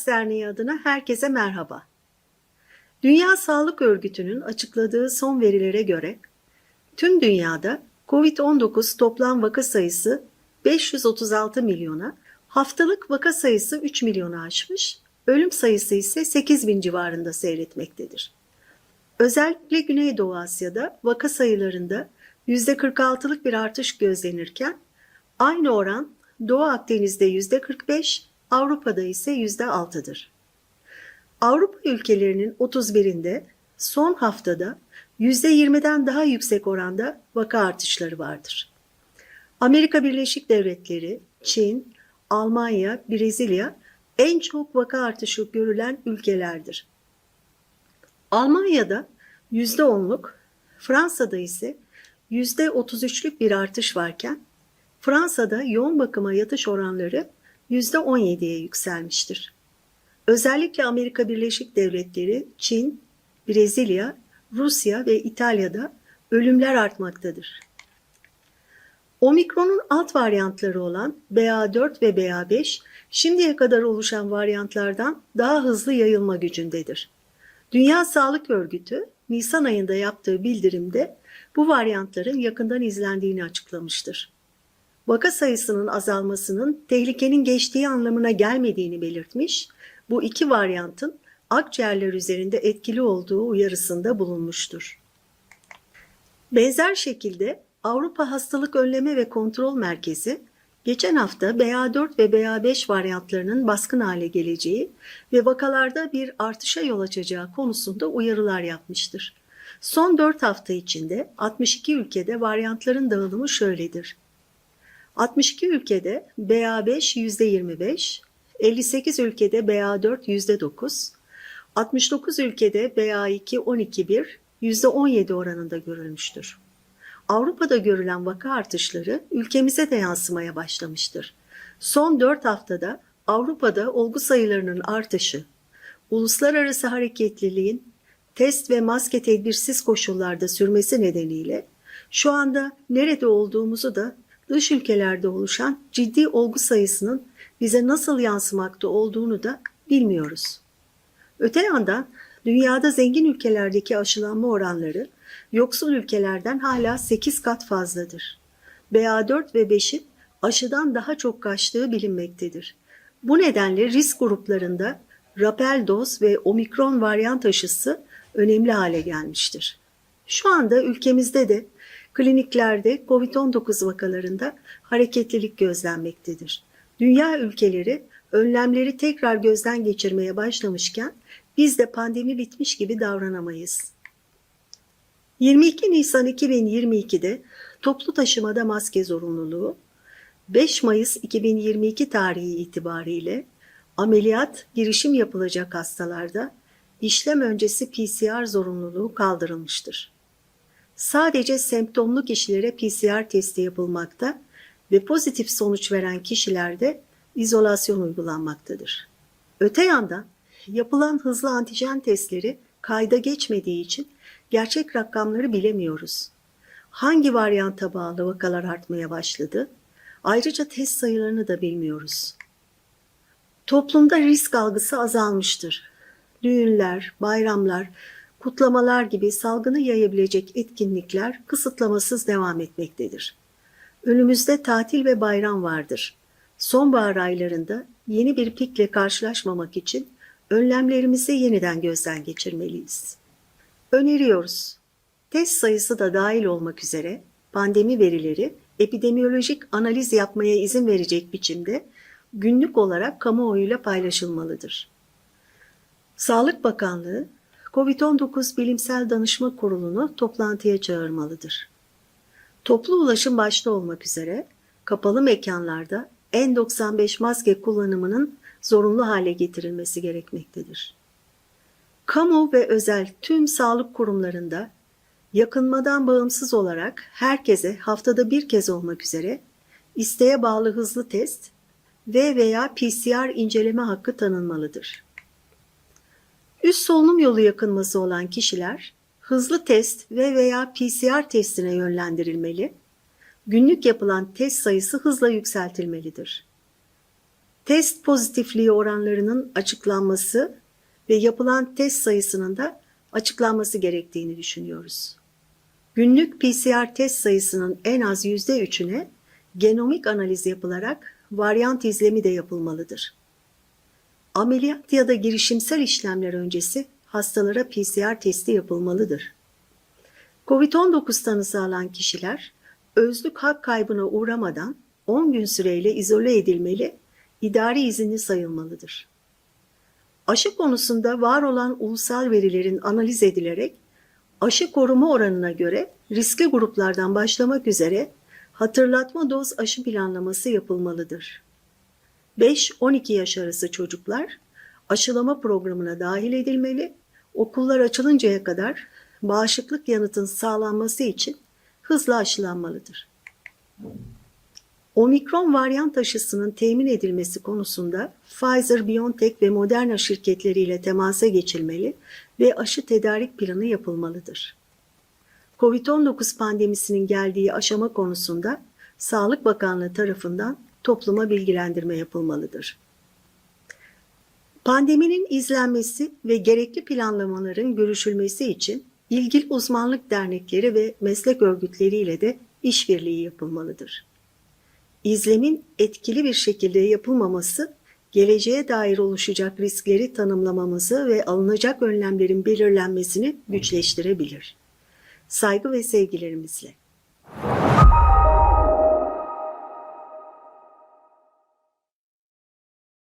Relax Derneği adına herkese merhaba. Dünya Sağlık Örgütü'nün açıkladığı son verilere göre tüm dünyada COVID-19 toplam vaka sayısı 536 milyona, haftalık vaka sayısı 3 milyonu aşmış, ölüm sayısı ise 8 bin civarında seyretmektedir. Özellikle Güneydoğu Asya'da vaka sayılarında %46'lık bir artış gözlenirken aynı oran Doğu Akdeniz'de %45, Avrupa'da ise %6'dır. Avrupa ülkelerinin 31'inde son haftada %20'den daha yüksek oranda vaka artışları vardır. Amerika Birleşik Devletleri, Çin, Almanya, Brezilya en çok vaka artışı görülen ülkelerdir. Almanya'da %10'luk, Fransa'da ise %33'lük bir artış varken Fransa'da yoğun bakıma yatış oranları %17'ye yükselmiştir. Özellikle Amerika Birleşik Devletleri, Çin, Brezilya, Rusya ve İtalya'da ölümler artmaktadır. Omikron'un alt varyantları olan BA4 ve BA5 şimdiye kadar oluşan varyantlardan daha hızlı yayılma gücündedir. Dünya Sağlık Örgütü Nisan ayında yaptığı bildirimde bu varyantların yakından izlendiğini açıklamıştır. Vaka sayısının azalmasının tehlikenin geçtiği anlamına gelmediğini belirtmiş, bu iki varyantın akciğerler üzerinde etkili olduğu uyarısında bulunmuştur. Benzer şekilde Avrupa Hastalık Önleme ve Kontrol Merkezi geçen hafta BA4 ve BA5 varyantlarının baskın hale geleceği ve vakalarda bir artışa yol açacağı konusunda uyarılar yapmıştır. Son 4 hafta içinde 62 ülkede varyantların dağılımı şöyledir. 62 ülkede BA5 %25, 58 ülkede BA4 %9, 69 ülkede BA2 12,1 %17 oranında görülmüştür. Avrupa'da görülen vaka artışları ülkemize de yansımaya başlamıştır. Son 4 haftada Avrupa'da olgu sayılarının artışı, uluslararası hareketliliğin test ve maske tedbirsiz koşullarda sürmesi nedeniyle şu anda nerede olduğumuzu da dış ülkelerde oluşan ciddi olgu sayısının bize nasıl yansımakta olduğunu da bilmiyoruz. Öte yandan dünyada zengin ülkelerdeki aşılanma oranları yoksul ülkelerden hala 8 kat fazladır. BA4 ve 5'in aşıdan daha çok kaçtığı bilinmektedir. Bu nedenle risk gruplarında rapel doz ve omikron varyant aşısı önemli hale gelmiştir. Şu anda ülkemizde de kliniklerde COVID-19 vakalarında hareketlilik gözlenmektedir. Dünya ülkeleri önlemleri tekrar gözden geçirmeye başlamışken biz de pandemi bitmiş gibi davranamayız. 22 Nisan 2022'de toplu taşımada maske zorunluluğu, 5 Mayıs 2022 tarihi itibariyle ameliyat girişim yapılacak hastalarda işlem öncesi PCR zorunluluğu kaldırılmıştır. Sadece semptomlu kişilere PCR testi yapılmakta ve pozitif sonuç veren kişilerde izolasyon uygulanmaktadır. Öte yandan yapılan hızlı antijen testleri kayda geçmediği için gerçek rakamları bilemiyoruz. Hangi varyanta bağlı vakalar artmaya başladı? Ayrıca test sayılarını da bilmiyoruz. Toplumda risk algısı azalmıştır. Düğünler, bayramlar, kutlamalar gibi salgını yayabilecek etkinlikler kısıtlamasız devam etmektedir. Önümüzde tatil ve bayram vardır. Sonbahar aylarında yeni bir pikle karşılaşmamak için önlemlerimizi yeniden gözden geçirmeliyiz. Öneriyoruz. Test sayısı da dahil olmak üzere pandemi verileri epidemiyolojik analiz yapmaya izin verecek biçimde günlük olarak kamuoyuyla paylaşılmalıdır. Sağlık Bakanlığı COVID-19 Bilimsel Danışma Kurulu'nu toplantıya çağırmalıdır. Toplu ulaşım başta olmak üzere kapalı mekanlarda N95 maske kullanımının zorunlu hale getirilmesi gerekmektedir. Kamu ve özel tüm sağlık kurumlarında yakınmadan bağımsız olarak herkese haftada bir kez olmak üzere isteğe bağlı hızlı test ve veya PCR inceleme hakkı tanınmalıdır. Üst solunum yolu yakınması olan kişiler hızlı test ve veya PCR testine yönlendirilmeli, günlük yapılan test sayısı hızla yükseltilmelidir. test pozitifliği oranlarının açıklanması ve yapılan test sayısının da açıklanması gerektiğini düşünüyoruz. Günlük PCR test sayısının en az %3'üne genomik analiz yapılarak varyant izlemi de yapılmalıdır. Ameliyat ya da girişimsel işlemler öncesi hastalara PCR testi yapılmalıdır. COVID-19 tanısı alan kişiler özlük hak kaybına uğramadan 10 gün süreyle izole edilmeli, idari izinli sayılmalıdır. Aşı konusunda var olan ulusal verilerin analiz edilerek aşı koruma oranına göre riskli gruplardan başlamak üzere hatırlatma doz aşı planlaması yapılmalıdır. 5-12 yaş arası çocuklar aşılama programına dahil edilmeli, okullar açılıncaya kadar bağışıklık yanıtın sağlanması için hızla aşılanmalıdır. Omikron varyant aşısının temin edilmesi konusunda Pfizer, BioNTech ve Moderna şirketleriyle temasa geçilmeli ve aşı tedarik planı yapılmalıdır. COVID-19 pandemisinin geldiği aşama konusunda Sağlık Bakanlığı tarafından topluma bilgilendirme yapılmalıdır. Pandeminin izlenmesi ve gerekli planlamaların görüşülmesi için ilgili uzmanlık dernekleri ve meslek örgütleriyle de işbirliği yapılmalıdır. İzlemin etkili bir şekilde yapılmaması, geleceğe dair oluşacak riskleri tanımlamamızı ve alınacak önlemlerin belirlenmesini güçleştirebilir. Saygı ve sevgilerimizle.